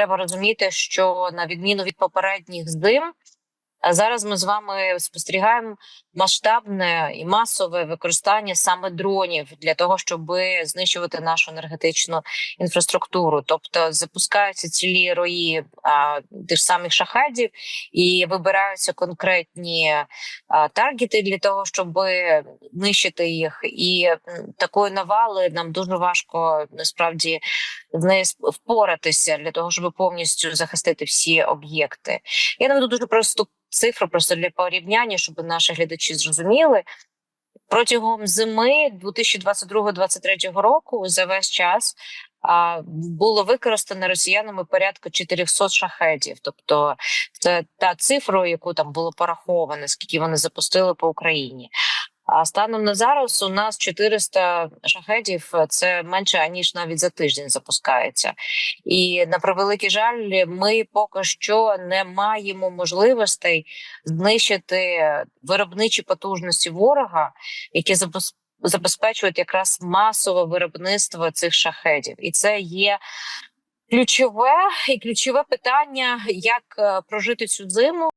треба розуміти, що на відміну від попередніх зим. А Зараз ми з вами спостерігаємо масштабне і масове використання саме дронів для того, щоб знищувати нашу енергетичну інфраструктуру. Тобто запускаються цілі рої а, тих самих шахедів і вибираються конкретні а, таргети для того, щоб нищити їх. І такої навали нам дуже важко насправді нею сп- впоратися для того, щоб повністю захистити всі об'єкти. Я наведу дуже просту цифру, просто для порівняння, щоб наші глядачі зрозуміли. Протягом зими 2022-2023 року за весь час а, було використано росіянами порядка 400 шахедів. Тобто, це та цифра, яку там було пораховано, скільки вони запустили по Україні. А станом на зараз у нас 400 шахедів. Це менше аніж навіть за тиждень запускається. І на превеликий жаль, ми поки що не маємо можливостей знищити виробничі потужності ворога, які забез- забезпечують якраз масове виробництво цих шахедів, і це є. Ключове і ключове питання, як е, прожити цю зиму,